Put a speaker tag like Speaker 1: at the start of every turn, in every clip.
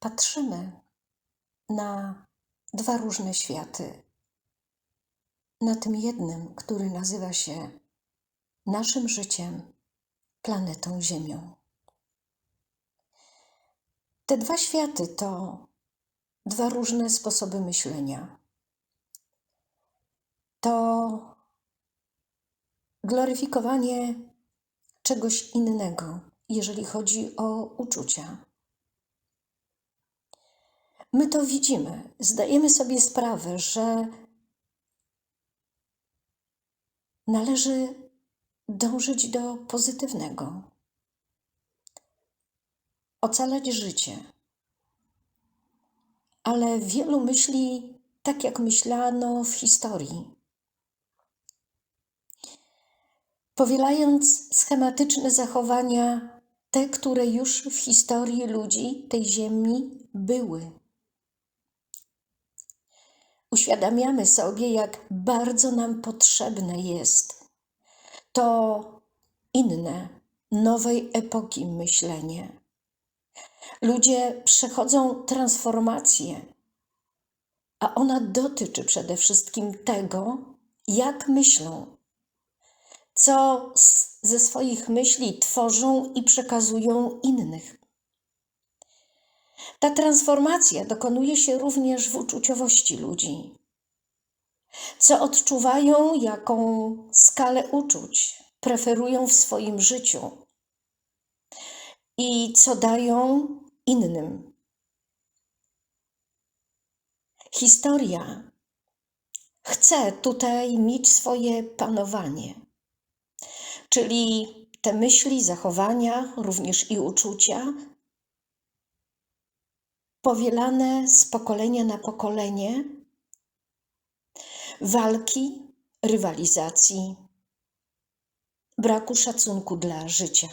Speaker 1: patrzymy na dwa różne światy. Na tym jednym, który nazywa się naszym życiem, planetą Ziemią. Te dwa światy to dwa różne sposoby myślenia. To gloryfikowanie czegoś innego, jeżeli chodzi o uczucia. My to widzimy, zdajemy sobie sprawę, że należy dążyć do pozytywnego, ocalać życie. Ale wielu myśli tak, jak myślano w historii. Powielając schematyczne zachowania, te, które już w historii ludzi tej ziemi były. Uświadamiamy sobie, jak bardzo nam potrzebne jest to inne, nowej epoki myślenie. Ludzie przechodzą transformację, a ona dotyczy przede wszystkim tego, jak myślą, co ze swoich myśli tworzą i przekazują innych. Ta transformacja dokonuje się również w uczuciowości ludzi. Co odczuwają, jaką skalę uczuć preferują w swoim życiu i co dają innym. Historia chce tutaj mieć swoje panowanie, czyli te myśli, zachowania, również i uczucia, powielane z pokolenia na pokolenie, walki, rywalizacji, braku szacunku dla życia,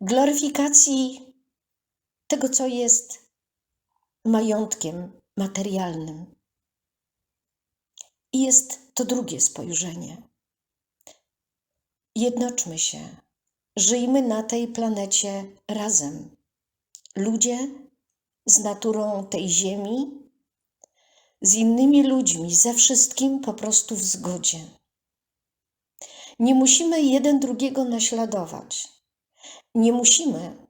Speaker 1: gloryfikacji tego, co jest majątkiem materialnym. I jest to drugie spojrzenie. Jednoczmy się, żyjmy na tej planecie razem. Ludzie z naturą tej ziemi, z innymi ludźmi, ze wszystkim po prostu w zgodzie. Nie musimy jeden drugiego naśladować. Nie musimy,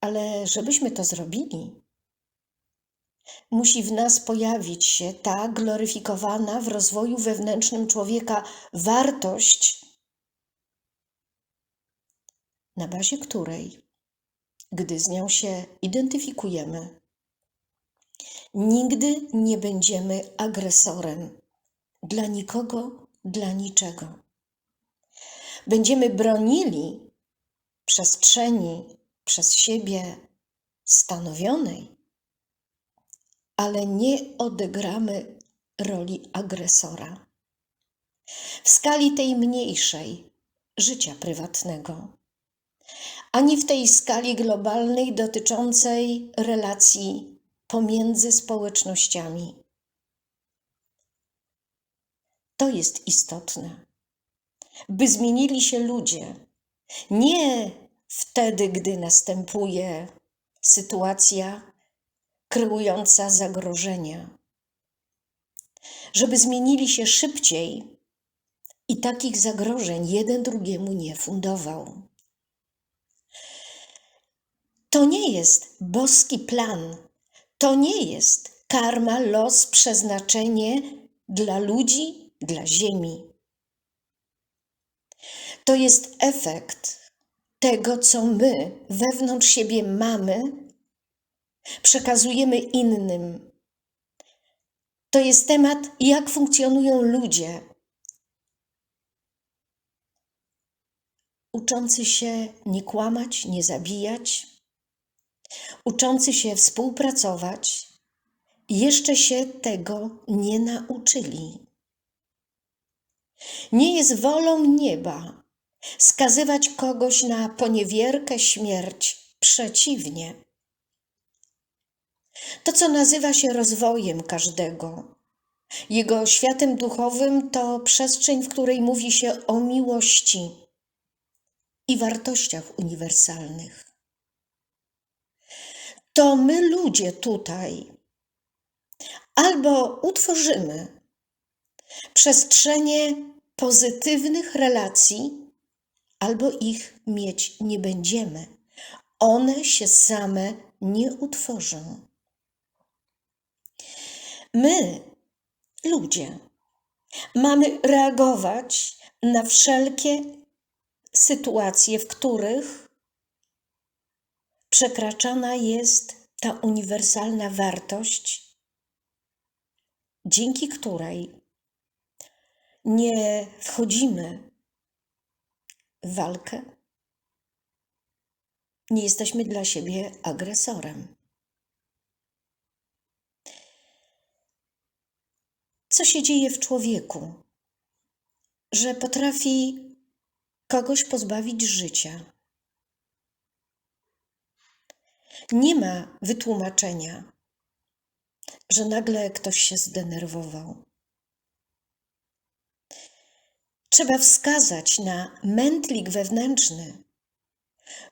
Speaker 1: ale żebyśmy to zrobili, musi w nas pojawić się ta gloryfikowana w rozwoju wewnętrznym człowieka wartość, na bazie której, gdy z nią się identyfikujemy, nigdy nie będziemy agresorem dla nikogo, dla niczego. Będziemy bronili przestrzeni przez siebie stanowionej ale nie odegramy roli agresora. W skali tej mniejszej życia prywatnego, ani w tej skali globalnej dotyczącej relacji pomiędzy społecznościami. To jest istotne, by zmienili się ludzie. Nie wtedy, gdy następuje sytuacja kreująca zagrożenia, żeby zmienili się szybciej i takich zagrożeń jeden drugiemu nie fundował. To nie jest boski plan, to nie jest karma, los, przeznaczenie dla ludzi, dla Ziemi. To jest efekt tego, co my wewnątrz siebie mamy przekazujemy innym. To jest temat, jak funkcjonują ludzie. Uczący się nie kłamać, nie zabijać, uczący się współpracować, jeszcze się tego nie nauczyli. Nie jest wolą nieba skazywać kogoś na poniewierkę, śmierć. Przeciwnie. To, co nazywa się rozwojem każdego. Jego światem duchowym to przestrzeń, w której mówi się o miłości i wartościach uniwersalnych. To my ludzie tutaj albo utworzymy przestrzenie pozytywnych relacji, albo ich mieć nie będziemy. One się same nie utworzą. My, ludzie, mamy reagować na wszelkie sytuacje, w których przekraczana jest ta uniwersalna wartość, dzięki której nie wchodzimy w walkę, nie jesteśmy dla siebie agresorem. Co się dzieje w człowieku, że potrafi kogoś pozbawić życia? Nie ma wytłumaczenia, że nagle ktoś się zdenerwował. Trzeba wskazać na mętlik wewnętrzny,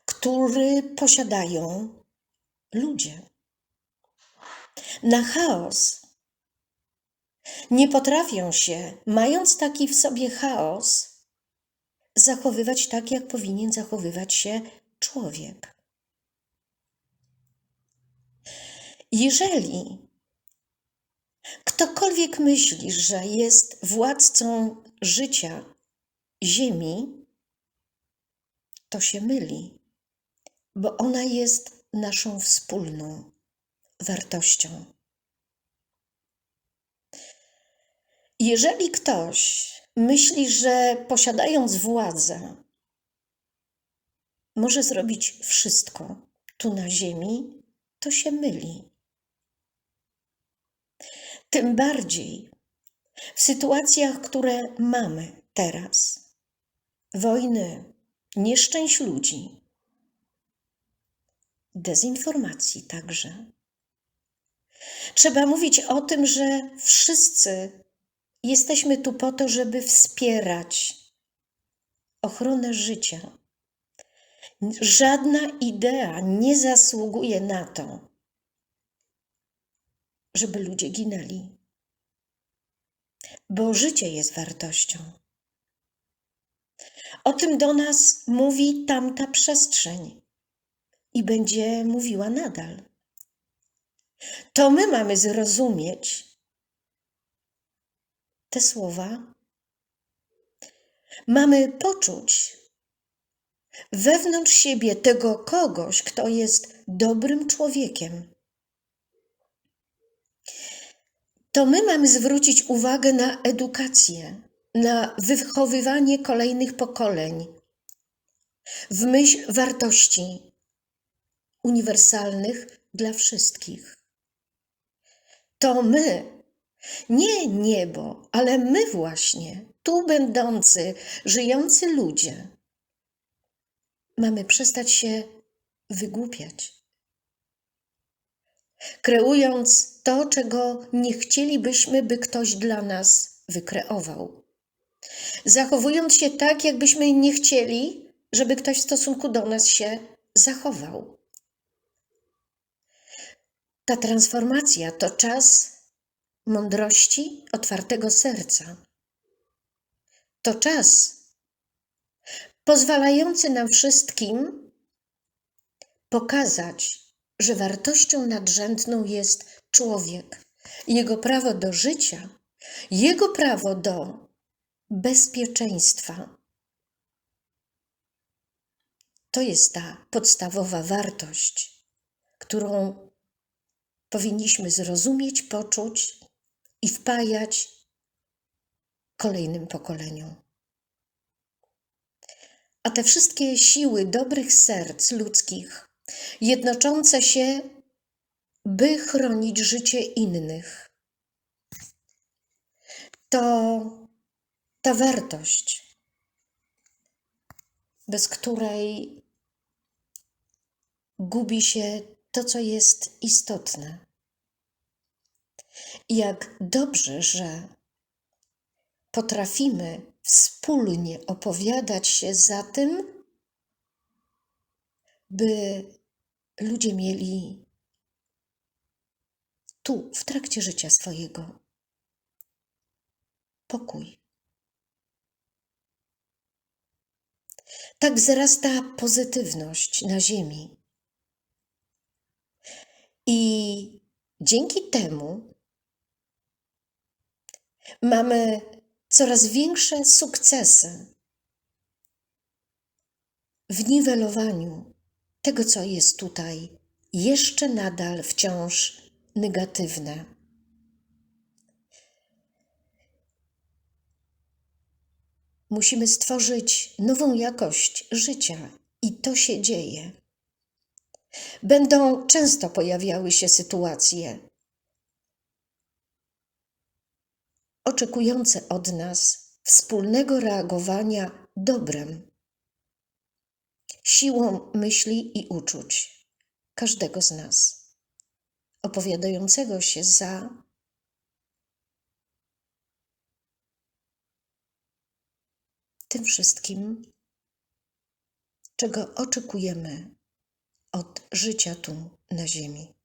Speaker 1: który posiadają ludzie. Na chaos. Nie potrafią się, mając taki w sobie chaos, zachowywać tak, jak powinien zachowywać się człowiek. Jeżeli ktokolwiek myśli, że jest władcą życia Ziemi, to się myli, bo ona jest naszą wspólną wartością. Jeżeli ktoś myśli, że posiadając władzę, może zrobić wszystko tu na Ziemi, to się myli. Tym bardziej w sytuacjach, które mamy teraz wojny, nieszczęść ludzi, dezinformacji także. Trzeba mówić o tym, że wszyscy jesteśmy tu po to, żeby wspierać ochronę życia. Żadna idea nie zasługuje na to, żeby ludzie ginęli, bo życie jest wartością. O tym do nas mówi tamta przestrzeń i będzie mówiła nadal. To my mamy zrozumieć te słowa. Mamy poczuć wewnątrz siebie tego kogoś, kto jest dobrym człowiekiem. To my mamy zwrócić uwagę na edukację, na wychowywanie kolejnych pokoleń w myśl wartości uniwersalnych dla wszystkich. To my, nie niebo, ale my właśnie, tu będący, żyjący ludzie, mamy przestać się wygłupiać. Kreując to, czego nie chcielibyśmy, by ktoś dla nas wykreował zachowując się tak, jakbyśmy nie chcieli, żeby ktoś w stosunku do nas się zachował. Ta transformacja to czas mądrości, otwartego serca. To czas pozwalający nam wszystkim pokazać, że wartością nadrzędną jest człowiek, jego prawo do życia, jego prawo do bezpieczeństwa. To jest ta podstawowa wartość, którą powinniśmy zrozumieć, poczuć i wpajać kolejnym pokoleniom. A te wszystkie siły dobrych serc ludzkich, jednoczące się, by chronić życie innych, to ta wartość, bez której gubi się to, co jest istotne. Jak dobrze, że potrafimy wspólnie opowiadać się za tym, by ludzie mieli tu, w trakcie życia swojego. Pokój. Tak wzrasta pozytywność na Ziemi. I dzięki temu mamy coraz większe sukcesy w niwelowaniu tego, co jest tutaj jeszcze nadal wciąż negatywne. Musimy stworzyć nową jakość życia i to się dzieje. Będą często pojawiały się sytuacje oczekujące od nas wspólnego reagowania dobrem, siłą myśli i uczuć każdego z nas, opowiadającego się za tym wszystkim, czego oczekujemy od życia tu na Ziemi.